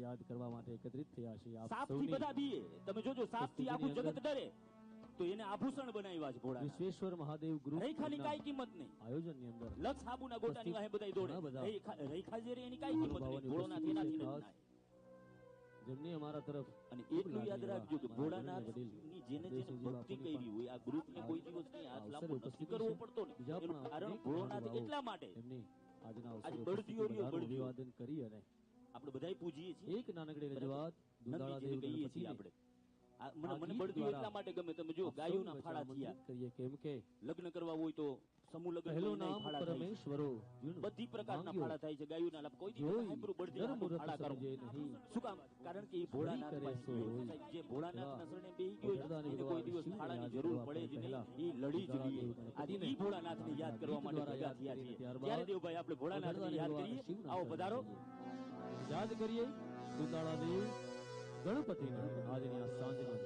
યાદ કરવા માટે એકત્રિત થયા છે આપ સાપથી સૌની બધા બીએ. તમે જોજો સાપ આખું જગત ડરે. તો એને આભૂષણ બનાવ્યા છે ભોળા વિશ્વેશ્વર મહાદેવ ગ્રુપ રેખાની કાંઈ કિંમત નહીં. આયોજનની અંદર લક્ષ સાબુના ગોટાની વાહે દોડે. બધા રેખા રેખા જે એની કઈ કિંમત નહીં. એનાથી. જેમની અમારા તરફ અને એટલું યાદ રાખજો કે એવા ભોળાનાથની જેને જેને ભક્તિ કરી હોય આ ગ્રુપને કોઈ દિવસ નહીં હાથ લાંબો નથી કરવો પડતો ને એનું કારણ ભોળાનાથ એટલા માટે આજના આજે અવસરે બળદીઓ ઉપસ્થિતિ રહ્યો, બધાનું બળદીઓ. અભિવાદન કરી અને આપણે બધાય પૂજીએ છીએ. એક નાનકડી રજૂઆત દુધાળા દેવ કહીએ છીએ આપણે. મને મને બળદીઓ એટલા માટે ગમે તમે જો ગાયોના ફાળા થયા. કરીએ. કેમ કે લગ્ન કરવા હોય તો સમૂહ લગ્ન પહેલું નામ. પરમેશ્વરો બધી પ્રકારના ફાળા થાય છે. ગાયુના લાભ કોઈ દિવસ જોઈ બળદી ફાળા કરો. શું કામ? કારણ કે એ ભોળાનાથ પાસે જે ભોળાનાથના શરણે બેહી ગયો એને કોઈ દિવસ ફાળાની જરૂર પડે જ નહીં. એ લડી જ લઈએ આજે એ ભોળાનાથને યાદ કરવા માટે ભેગા થયા છીએ. ત્યારે દેવભાઈ આપણે ભોળાનાથને યાદ કરીએ આવો પધારો. યાદ કરીએ સુતાળા દેવ ગણપતિને આજની આ સાંજના